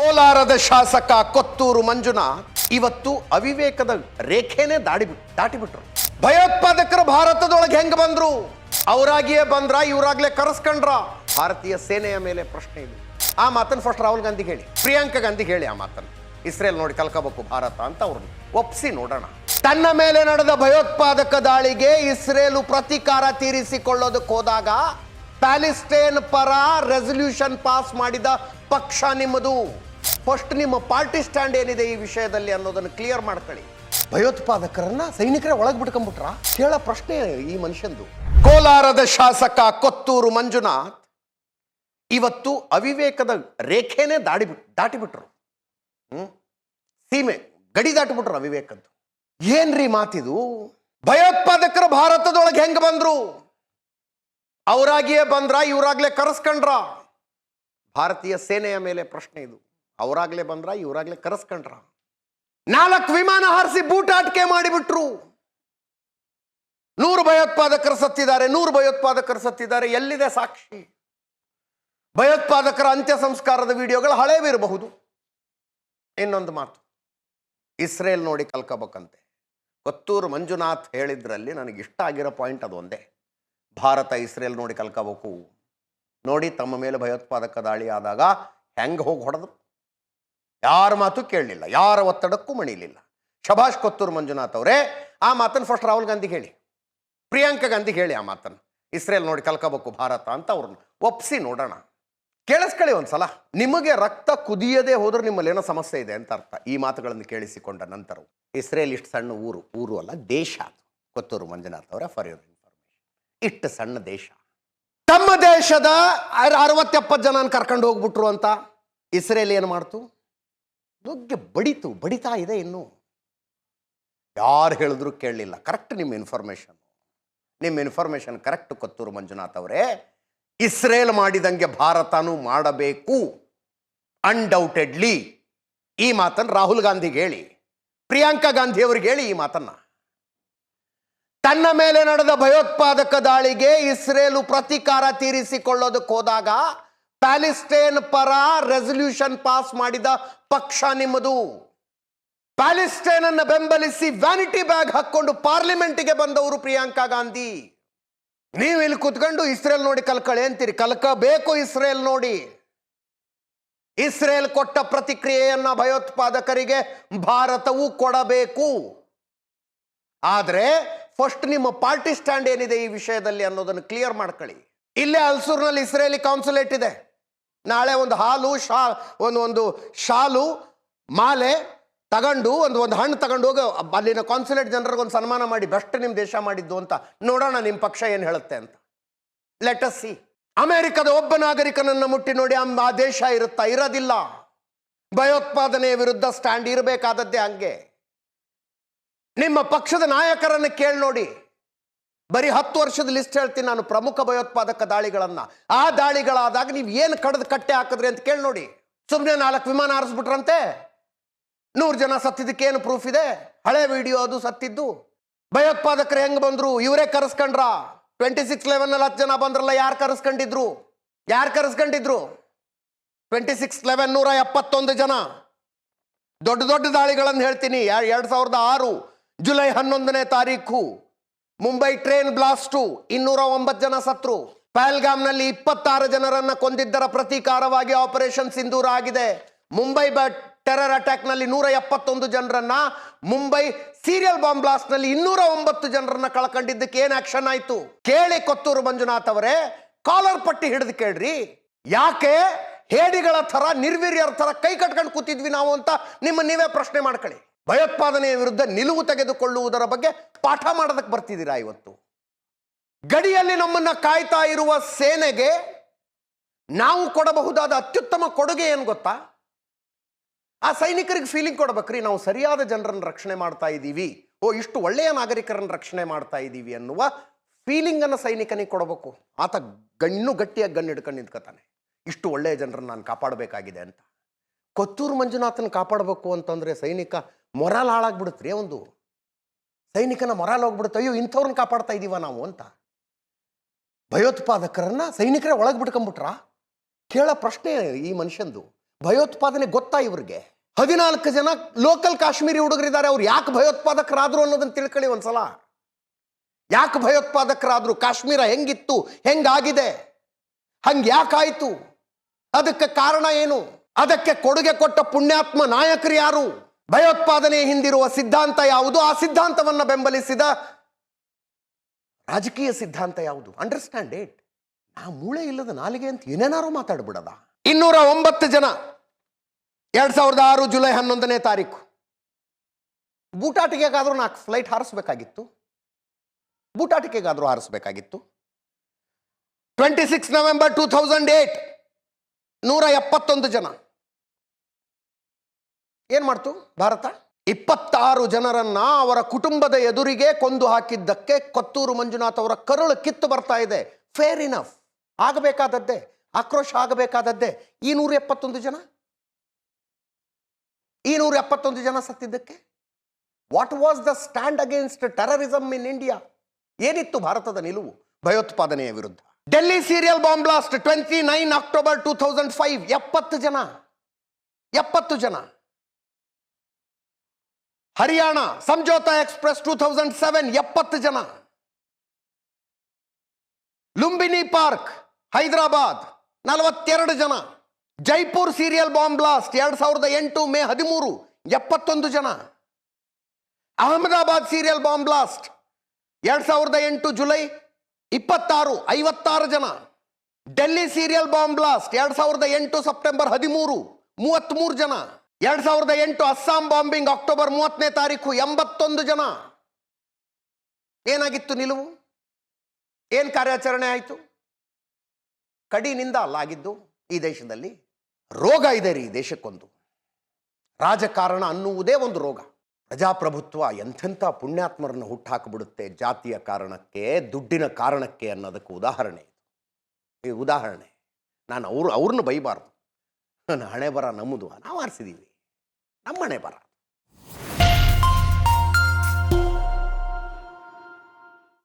ಕೋಲಾರದ ಶಾಸಕ ಕೊತ್ತೂರು ಮಂಜುನಾಥ್ ಇವತ್ತು ಅವಿವೇಕದ ರೇಖೆನೇ ದಾಡಿ ದಾಟಿಬಿಟ್ರು. ಭಯೋತ್ಪಾದಕರು ಭಾರತದೊಳಗೆ ಹೆಂಗ್ ಬಂದ್ರು? ಅವರಾಗಿಯೇ ಬಂದ್ರ, ಇವರಾಗ್ಲೇ ಕರೆಸ್ಕೊಂಡ್ರ? ಭಾರತೀಯ ಸೇನೆಯ ಮೇಲೆ ಪ್ರಶ್ನೆ ಇದೆ. ಆ ಮಾತನ್ನು ಫಸ್ಟ್ ರಾಹುಲ್ ಗಾಂಧಿ ಹೇಳಿ. ಪ್ರಿಯಾಂಕಾ ಗಾಂಧಿ ಹೇಳಿ ಆ ಮಾತನ್ನು. ಇಸ್ರೇಲ್ ನೋಡಿ ಕಲ್ಕೋಬೇಕು ಭಾರತ ಅಂತ ಅವ್ರನ್ನ ಒಪ್ಸಿ ನೋಡೋಣ. ತನ್ನ ಮೇಲೆ ನಡೆದ ಭಯೋತ್ಪಾದಕ ದಾಳಿಗೆ ಇಸ್ರೇಲು ಪ್ರತೀಕಾರ ತೀರಿಸಿಕೊಳ್ಳೋದಕ್ಕೆ ಹೋದಾಗ ಪ್ಯಾಲಿಸ್ಟೇನ್ ಪರ ರೆಸಲ್ಯೂಷನ್ ಪಾಸ್ ಮಾಡಿದ ಪಕ್ಷ ನಿಮ್ಮದು. ಫಸ್ಟ್ ನಿಮ್ಮ ಪಾರ್ಟಿ ಸ್ಟ್ಯಾಂಡ್ ಏನಿದೆ ಈ ವಿಷಯದಲ್ಲಿ ಅನ್ನೋದನ್ನು ಕ್ಲಿಯರ್ ಮಾಡ್ಕೊಳ್ಳಿ. ಭಯೋತ್ಪಾದಕರನ್ನ ಸೈನಿಕರೇ ಒಳಗೆ ಬಿಟ್ಕೊಂಡ್ಬಿಟ್ರ? ಕೇಳ ಪ್ರಶ್ನೆ ಈ ಮನುಷ್ಯಂದು. ಕೋಲಾರದ ಶಾಸಕ ಕೊತ್ತೂರು ಮಂಜುನಾಥ್ ಇವತ್ತು ಅವಿವೇಕದ ರೇಖೆನೇ ದಾಡಿ ದಾಟಿಬಿಟ್ರು. ಹ್ಮ್? ಸೀಮೆ, ಗಡಿ ದಾಟಿಬಿಟ್ರು ಅವಿವೇಕದ್ದು. ಏನ್ರಿ ಮಾತಿದು? ಭಯೋತ್ಪಾದಕರು ಭಾರತದೊಳಗೆ ಹೆಂಗ್ ಬಂದ್ರು? ಅವರಾಗಿಯೇ ಬಂದ್ರ, ಇವರಾಗ್ಲೇ ಕರೆಸ್ಕೊಂಡ್ರ? ಭಾರತೀಯ ಸೇನೆಯ ಮೇಲೆ ಪ್ರಶ್ನೆ ಇದು. ಅವರಾಗ್ಲೇ ಬಂದ್ರ, ಇವರಾಗ್ಲೇ ಕರೆಸ್ಕೊಂಡ್ರ? ನಾಲ್ಕು ವಿಮಾನ ಹಾರಿಸಿ ಬೂಟಾಟಿಕೆ ಮಾಡಿಬಿಟ್ರು. ನೂರು ಭಯೋತ್ಪಾದಕರು ಸತ್ತಿದ್ದಾರೆ, ನೂರು ಭಯೋತ್ಪಾದಕರು ಸತ್ತಿದ್ದಾರೆ, ಎಲ್ಲಿದೆ ಸಾಕ್ಷಿ? ಭಯೋತ್ಪಾದಕರ ಅಂತ್ಯ ಸಂಸ್ಕಾರದ ವಿಡಿಯೋಗಳು ಹಳೇವಿರಬಹುದು. ಇನ್ನೊಂದು ಮಾತು, ಇಸ್ರೇಲ್ ನೋಡಿ ಕಲ್ಕೋಬೇಕಂತೆ ಕೊತ್ತೂರು ಮಂಜುನಾಥ್ ಹೇಳಿದ್ರಲ್ಲಿ ನನಗೆ ಇಷ್ಟ ಆಗಿರೋ ಪಾಯಿಂಟ್ ಅದು ಒಂದೇ ಭಾರತ, ಇಸ್ರೇಲ್ ನೋಡಿ ಕಲ್ಕೋಬೇಕು. ನೋಡಿ ತಮ್ಮ ಮೇಲೆ ಭಯೋತ್ಪಾದಕ ದಾಳಿ ಆದಾಗ ಹೆಂಗೆ ಹೋಗಿ ಹೊಡೆದ್ರು? ಯಾರ ಮಾತು ಕೇಳಲಿಲ್ಲ, ಯಾರ ಒತ್ತಡಕ್ಕೂ ಮಣಿಲಿಲ್ಲ. ಶಭಾಷ್ ಕೊತ್ತೂರು ಮಂಜುನಾಥ್ ಅವರೇ, ಆ ಮಾತನ್ನು ಫಸ್ಟ್ ರಾಹುಲ್ ಗಾಂಧಿ ಹೇಳಿ. ಪ್ರಿಯಾಂಕಾ ಗಾಂಧಿ ಹೇಳಿ ಆ ಮಾತನ್ನು. ಇಸ್ರೇಲ್ ನೋಡಿ ಕಲ್ಕೋಬೇಕು ಭಾರತ ಅಂತ ಅವ್ರನ್ನ ಒಪ್ಸಿ ನೋಡೋಣ. ಕೇಳಿಸ್ಕೊಳ್ಳಿ ಒಂದ್ಸಲ. ನಿಮಗೆ ರಕ್ತ ಕುದಿಯದೇ ಹೋದ್ರೆ ನಿಮ್ಮಲ್ಲಿ ಏನೋ ಸಮಸ್ಯೆ ಇದೆ ಅಂತ ಅರ್ಥ. ಈ ಮಾತುಗಳನ್ನು ಕೇಳಿಸಿಕೊಂಡ ನಂತರ ಇಸ್ರೇಲ್ ಇಷ್ಟು ಸಣ್ಣ ಊರು ಊರು ಅಲ್ಲ, ದೇಶ ಕೊತ್ತೂರು ಮಂಜುನಾಥ್ ಅವರ ಫಾರ್ ಯುವರ್ ಇನ್ಫಾರ್ಮೇಶನ್ ಇಷ್ಟು ಸಣ್ಣ ದೇಶ. ತಮ್ಮ ದೇಶದ ಅರವತ್ತೆಪ್ಪತ್ತು ಜನ ಕರ್ಕೊಂಡು ಹೋಗ್ಬಿಟ್ರು ಅಂತ ಇಸ್ರೇಲ್ ಏನು ಮಾಡ್ತು? ನುಗ್ಗೆ ಬಡಿತು, ಬಡಿತಾ ಇದೆ ಇನ್ನು. ಯಾರು ಹೇಳಿದ್ರು ಕೇಳಲಿಲ್ಲ. ಕರೆಕ್ಟ್ ನಿಮ್ಮ ಇನ್ಫಾರ್ಮೇಷನ್ ನಿಮ್ಮ ಇನ್ಫಾರ್ಮೇಷನ್ ಕರೆಕ್ಟ್ ಕೊತ್ತೂರು ಮಂಜುನಾಥ್ ಅವರೇ. ಇಸ್ರೇಲ್ ಮಾಡಿದಂಗೆ ಭಾರತನೂ ಮಾಡಬೇಕು. ಅನ್ಡೌಟೆಡ್ಲಿ ಈ ಮಾತನ್ನು ರಾಹುಲ್ ಗಾಂಧಿಗೆ ಹೇಳಿ. ಪ್ರಿಯಾಂಕಾ ಗಾಂಧಿ ಅವ್ರಿಗೆ ಹೇಳಿ ಈ ಮಾತನ್ನ. ತನ್ನ ಮೇಲೆ ನಡೆದ ಭಯೋತ್ಪಾದಕ ದಾಳಿಗೆ ಇಸ್ರೇಲು ಪ್ರತೀಕಾರ ತೀರಿಸಿಕೊಳ್ಳೋದಕ್ಕೆ ಹೋದಾಗ ಪ್ಯಾಲಿಸ್ಟೇನ್ ಪರ ರೆಸಲ್ಯೂಷನ್ ಪಾಸ್ ಮಾಡಿದ ಪಕ್ಷ ನಿಮ್ಮದು. ಪ್ಯಾಲಿಸ್ಟೇನ್ ಅನ್ನು ಬೆಂಬಲಿಸಿ ವ್ಯಾನಿಟಿ ಬ್ಯಾಗ್ ಹಾಕೊಂಡು ಪಾರ್ಲಿಮೆಂಟ್ಗೆ ಬಂದವರು ಪ್ರಿಯಾಂಕಾ ಗಾಂಧಿ. ನೀವು ಇಲ್ಲಿ ಕುತ್ಕೊಂಡು ಇಸ್ರೇಲ್ ನೋಡಿ ಕಲ್ಕಳೆ ಅಂತೀರಿ. ಕಲ್ಕಬೇಕು ಇಸ್ರೇಲ್ ನೋಡಿ. ಇಸ್ರೇಲ್ ಕೊಟ್ಟ ಪ್ರತಿಕ್ರಿಯೆಯನ್ನ ಭಯೋತ್ಪಾದಕರಿಗೆ ಭಾರತವು ಕೊಡಬೇಕು. ಆದ್ರೆ ಫಸ್ಟ್ ನಿಮ್ಮ ಪಾರ್ಟಿ ಸ್ಟ್ಯಾಂಡ್ ಏನಿದೆ ಈ ವಿಷಯದಲ್ಲಿ ಅನ್ನೋದನ್ನು ಕ್ಲಿಯರ್ ಮಾಡ್ಕೊಳ್ಳಿ. ಇಲ್ಲೇ ಅಲ್ಸೂರ್ನಲ್ಲಿ ಇಸ್ರೇಲಿ ಕಾನ್ಸುಲೇಟ್ ಇದೆ. ನಾಳೆ ಒಂದು ಹಾಲು, ಶಾ, ಒಂದು ಒಂದು ಶಾಲು, ಮಾಲೆ ತಗೊಂಡು, ಒಂದು ಒಂದು ಹಣ್ಣು ತಗೊಂಡು ಹೋಗಿ. ಅಲ್ಲಿನ ಕಾನ್ಸುಲೇಟ್ ಜನರಿಗೆ ಒಂದು ಸನ್ಮಾನ ಮಾಡಿ ಬೆಸ್ಟ್ ನಿಮ್ಮ ದೇಶ ಮಾಡಿದ್ದು ಅಂತ. ನೋಡೋಣ ನಿಮ್ಮ ಪಕ್ಷ ಏನು ಹೇಳುತ್ತೆ ಅಂತ. ಲೆಟ್ ಅಸ್ ಸಿ ಅಮೆರಿಕದ ಒಬ್ಬ ನಾಗರಿಕನನ್ನು ಮುಟ್ಟಿ ನೋಡಿ ಆ ದೇಶ ಇರುತ್ತಾ? ಇರೋದಿಲ್ಲ. ಭಯೋತ್ಪಾದನೆಯ ವಿರುದ್ಧ ಸ್ಟ್ಯಾಂಡ್ ಇರಬೇಕಾದದ್ದೇ ಹಂಗೆ. ನಿಮ್ಮ ಪಕ್ಷದ ನಾಯಕರನ್ನು ಕೇಳಿ ನೋಡಿ. ಬರೀ ಹತ್ತು ವರ್ಷದ ಲಿಸ್ಟ್ ಹೇಳ್ತೀನಿ ನಾನು ಪ್ರಮುಖ ಭಯೋತ್ಪಾದಕ ದಾಳಿಗಳನ್ನ. ಆ ದಾಳಿಗಳಾದಾಗ ನೀವು ಏನು ಕಡದ ಕಟ್ಟೆ ಹಾಕಿದ್ರಿ ಅಂತ ಕೇಳಿ ನೋಡಿ. ಸುಮ್ಮನೆ ನಾಲ್ಕು ವಿಮಾನ ಹಾರಿಸ್ಬಿಟ್ರಂತೆ ನೂರು ಜನ ಸತ್ತಿದ್ದಕ್ಕೆ ಏನು ಪ್ರೂಫ್ ಇದೆ? ಹಳೆ ವಿಡಿಯೋ ಅದು ಸತ್ತಿದ್ದು. ಭಯೋತ್ಪಾದಕರು ಹೆಂಗ್ ಬಂದ್ರು? ಇವರೇ ಕರೆಸ್ಕೊಂಡ್ರ? ಟ್ವೆಂಟಿ ಸಿಕ್ಸ್ ಲೆವೆನ್ ಅಲ್ಲಿ ಹತ್ತು ಜನ ಬಂದ್ರಲ್ಲ, ಯಾರು ಕರೆಸ್ಕೊಂಡಿದ್ರು? ಯಾರು ಕರೆಸ್ಕೊಂಡಿದ್ರು? ಟ್ವೆಂಟಿ ಸಿಕ್ಸ್ ಲೆವೆನ್ ನೂರ ಎಪ್ಪತ್ತೊಂದು ಜನ. ದೊಡ್ಡ ದೊಡ್ಡ ದಾಳಿಗಳನ್ನು ಹೇಳ್ತೀನಿ. ಎರಡ್ ಸಾವಿರದ ಆರು ಜುಲೈ ಹನ್ನೊಂದನೇ ತಾರೀಕು ಮುಂಬೈ ಟ್ರೈನ್ ಬ್ಲಾಸ್ಟು ಇನ್ನೂರ ಒಂಬತ್ತು ಜನ ಸತ್ರು. ಪಹಲ್ಗಾಮ್ನಲ್ಲಿ ಇಪ್ಪತ್ತಾರು ಜನರನ್ನ ಕೊಂದಿದ್ದರ ಪ್ರತೀಕಾರವಾಗಿ ಆಪರೇಷನ್ ಸಿಂಧೂರ ಆಗಿದೆ. ಮುಂಬೈ ಬ ಟೆರರ್ ಅಟ್ಯಾಕ್ನಲ್ಲಿ ನೂರ ಎಪ್ಪತ್ತೊಂದು ಜನರನ್ನ, ಮುಂಬೈ ಸೀರಿಯಲ್ ಬಾಂಬ್ ಬ್ಲಾಸ್ಟ್ನಲ್ಲಿ ಇನ್ನೂರ ಒಂಬತ್ತು ಜನರನ್ನ ಕಳ್ಕೊಂಡಿದ್ದಕ್ಕೆ ಏನು ಆಕ್ಷನ್ ಆಯಿತು? ಕೇಳಿ ಕೊತ್ತೂರು ಮಂಜುನಾಥ್ ಅವರೇ, ಕಾಲರ್ ಪಟ್ಟಿ ಹಿಡಿದು ಕೇಳ್ರಿ. ಯಾಕೆ? ಹೇಡಿಗಳ ತರ ನಿರ್ವೀರ್ಯರ ತರ ಕೈ ಕಟ್ಕೊಂಡು ಕೂತಿದ್ವಿ ನಾವು ಅಂತ ನಿಮ್ಮ ನೀವೇ ಪ್ರಶ್ನೆ ಮಾಡ್ಕೊಳ್ಳಿ. ಭಯೋತ್ಪಾದನೆಯ ವಿರುದ್ಧ ನಿಲುವು ತೆಗೆದುಕೊಳ್ಳುವುದರ ಬಗ್ಗೆ ಪಾಠ ಮಾಡೋದಕ್ಕೆ ಬರ್ತಿದ್ದೀರಾ ಇವತ್ತು? ಗಡಿಯಲ್ಲಿ ನಮ್ಮನ್ನ ಕಾಯ್ತಾ ಇರುವ ಸೇನೆಗೆ ನಾವು ಕೊಡಬಹುದಾದ ಅತ್ಯುತ್ತಮ ಕೊಡುಗೆ ಏನು ಗೊತ್ತಾ? ಆ ಸೈನಿಕರಿಗೆ ಫೀಲಿಂಗ್ ಕೊಡ್ಬೇಕ್ರಿ, ನಾವು ಸರಿಯಾದ ಜನರನ್ನು ರಕ್ಷಣೆ ಮಾಡ್ತಾ ಇದ್ದೀವಿ. ಓ, ಇಷ್ಟು ಒಳ್ಳೆಯ ನಾಗರಿಕರನ್ನು ರಕ್ಷಣೆ ಮಾಡ್ತಾ ಇದ್ದೀವಿ ಅನ್ನುವ ಫೀಲಿಂಗ್ ಅನ್ನು ಸೈನಿಕನಿಗೆ ಕೊಡಬೇಕು. ಆತ ಗಣ್ಣು ಗಟ್ಟಿಯಾಗಿ ಗಣ್ಣು ಹಿಡ್ಕೊಂಡು ನಿಂತ್ಕೊತಾನೆ. ಇಷ್ಟು ಒಳ್ಳೆಯ ಜನರನ್ನು ನಾನು ಕಾಪಾಡಬೇಕಾಗಿದೆ ಅಂತ. ಕೊತ್ತೂರು ಮಂಜುನಾಥನ ಕಾಪಾಡಬೇಕು ಅಂತಂದ್ರೆ ಸೈನಿಕ ಮೊರಾಲ್ ಹಾಳಾಗ್ಬಿಡುತ್ತೆ ಒಂದು ಸೈನಿಕನ ಮೊರಾಲ್ ಹೋಗ್ಬಿಡುತ್ತೆ, ಅಯ್ಯೋ, ಇಂಥವ್ರನ್ನ ಕಾಪಾಡ್ತಾ ಇದ್ದೀವ ನಾವು ಅಂತ. ಭಯೋತ್ಪಾದಕರನ್ನ ಸೈನಿಕರೇ ಒಳಗೆ ಬಿಟ್ಕೊಂಡ್ಬಿಟ್ರ ಕೇಳೋ ಪ್ರಶ್ನೆ ಈ ಮನುಷ್ಯಂದು. ಭಯೋತ್ಪಾದನೆ ಗೊತ್ತಾ ಇವ್ರಿಗೆ? ಹದಿನಾಲ್ಕು ಜನ ಲೋಕಲ್ ಕಾಶ್ಮೀರಿ ಹುಡುಗರಿದ್ದಾರೆ, ಅವ್ರು ಯಾಕೆ ಭಯೋತ್ಪಾದಕರಾದ್ರು ಅನ್ನೋದನ್ನ ತಿಳ್ಕೊಳ್ಳಿ ಒಂದ್ಸಲ. ಯಾಕೆ ಭಯೋತ್ಪಾದಕರಾದ್ರು? ಕಾಶ್ಮೀರ ಹೆಂಗಿತ್ತು? ಹೆಂಗಾಗಿದೆ? ಹಂಗೆ ಯಾಕಾಯ್ತು? ಅದಕ್ಕೆ ಕಾರಣ ಏನು? ಅದಕ್ಕೆ ಕೊಡುಗೆ ಕೊಟ್ಟ ಪುಣ್ಯಾತ್ಮ ನಾಯಕರು ಯಾರು? ಭಯೋತ್ಪಾದನೆ ಹಿಂದಿರುವ ಸಿದ್ಧಾಂತ ಯಾವುದು? ಆ ಸಿದ್ಧಾಂತವನ್ನು ಬೆಂಬಲಿಸಿದ ರಾಜಕೀಯ ಸಿದ್ಧಾಂತ ಯಾವುದು? ಅಂಡರ್ಸ್ಟ್ಯಾಂಡ್ ಇಟ್ ಆ ಮೂಳೆ ಇಲ್ಲದ ನಾಲಿಗೆ ಅಂತ ಏನೇನಾರು ಮಾತಾಡ್ಬಿಡದ? ಇನ್ನೂರ ಒಂಬತ್ತು ಜನ. ಎರಡ್ ಸಾವಿರದ ಆರು ಜುಲೈ ಹನ್ನೊಂದನೇ ತಾರೀಕು. ಬೂಟಾಟಿಕೆಗಾದ್ರೂ ನಾಲ್ಕು ಫ್ಲೈಟ್ ಹಾರಿಸ್ಬೇಕಾಗಿತ್ತು. ಬೂಟಾಟಿಕೆಗಾದ್ರೂ ಹಾರಿಸ್ಬೇಕಾಗಿತ್ತು. Twenty six November two thousand eight ನೂರ ಎಪ್ಪತ್ತೊಂದು ಜನ. ಏನ್ ಮಾಡ್ತು ಭಾರತ? ಇಪ್ಪತ್ತಾರು ಜನರನ್ನ ಅವರ ಕುಟುಂಬದ ಎದುರಿಗೆ ಕೊಂದು ಹಾಕಿದ್ದಕ್ಕೆ ಕೊತ್ತೂರು ಮಂಜುನಾಥ್ ಅವರ ಕರುಳು ಕಿತ್ತು ಬರ್ತಾ ಇದೆ. ಫೇರ್ ಇನಫ್ ಆಗಬೇಕಾದದ್ದೇ. ಆಕ್ರೋಶ ಆಗಬೇಕಾದದ್ದೇ. ಈ ನೂರ ಎಪ್ಪತ್ತೊಂದು ಜನ? ಈ ನೂರ ಎಪ್ಪತ್ತೊಂದು ಜನ ಸತ್ತಿದ್ದಕ್ಕೆ? What was the stand against terrorism in India ಏನಿತ್ತು ಭಾರತದ ನಿಲುವು? ಭಯೋತ್ಪಾದನೆಯ ವಿರುದ್ಧ. Delhi serial bomb blast twenty nine October two thousand five ಎಪ್ಪತ್ತು ಜನ? ಎಪ್ಪತ್ತು ಜನ? Haryana Samjhauta express two thousand seven, ಎಪ್ಪತ್ತು ಜನ. ಲುಂಬಿನಿ ಪಾರ್ಕ್, ಹೈದರಾಬಾದ್, ನಲವತ್ತೆರಡು ಜನ. ಜೈಪುರ್ ಸೀರಿಯಲ್ ಬಾಂಬ್ ಬ್ಲಾಸ್ಟ್, ಎರಡ್ ಸಾವಿರದ ಎಂಟು ಮೇ ಹದಿಮೂರು, ಎಪ್ಪತ್ತೊಂದು ಜನ. ಅಹಮದಾಬಾದ್ ಸೀರಿಯಲ್ ಬಾಂಬ್ ಬ್ಲಾಸ್ಟ್, ಎರಡ್ ಸಾವಿರದ ಎಂಟು ಜುಲೈ, ಇಪ್ಪತ್ತಾರು, ಐವತ್ತಾರು ಜನ. ಡೆಲ್ಲಿ ಸೀರಿಯಲ್ ಬಾಂಬ್ ಬ್ಲಾಸ್ಟ್, ಎರಡ್ ಸಾವಿರದ ಎಂಟು ಸೆಪ್ಟೆಂಬರ್ ಹದಿಮೂರು, ಮೂವತ್ತ್ಮೂರು ಜನ. ಎರಡ್ ಸಾವಿರದ ಎಂಟು ಅಸ್ಸಾಂ ಬಾಂಬಿಂಗ್ ಅಕ್ಟೋಬರ್ ಮೂವತ್ತನೇ ತಾರೀಕು ಎಂಬತ್ತೊಂದು ಜನ. ಏನಾಗಿತ್ತು ನಿಲುವು? ಏನ್ ಕಾರ್ಯಾಚರಣೆ ಆಯಿತು? ಕಡಿನಿಂದ ಅಲ್ಲ ಆಗಿದ್ದು ಈ ದೇಶದಲ್ಲಿ ರೋಗ ಇದೆ ರೀ ದೇಶಕ್ಕೊಂದು. ರಾಜಕಾರಣ ಅನ್ನುವುದೇ ಒಂದು ರೋಗ. ಪ್ರಜಾಪ್ರಭುತ್ವ ಎಂಥೆಂಥ ಪುಣ್ಯಾತ್ಮರನ್ನು ಹುಟ್ಟಾಕಿಬಿಡುತ್ತೆ ಜಾತಿಯ ಕಾರಣಕ್ಕೆ, ದುಡ್ಡಿನ ಕಾರಣಕ್ಕೆ ಅನ್ನೋದಕ್ಕೆ ಉದಾಹರಣೆ ಇದು. ಉದಾಹರಣೆ, ನಾನು ಅವ್ರು ಅವ್ರನ್ನ ಬೈಬಾರ್ದು. ನಾನು ಹಣೆ ಬರ ನಮ್ಮದು, ನಾವು ಆರಿಸಿದ್ದೀವಿ ನಮ್ಮ ಹಣೆ ಬರ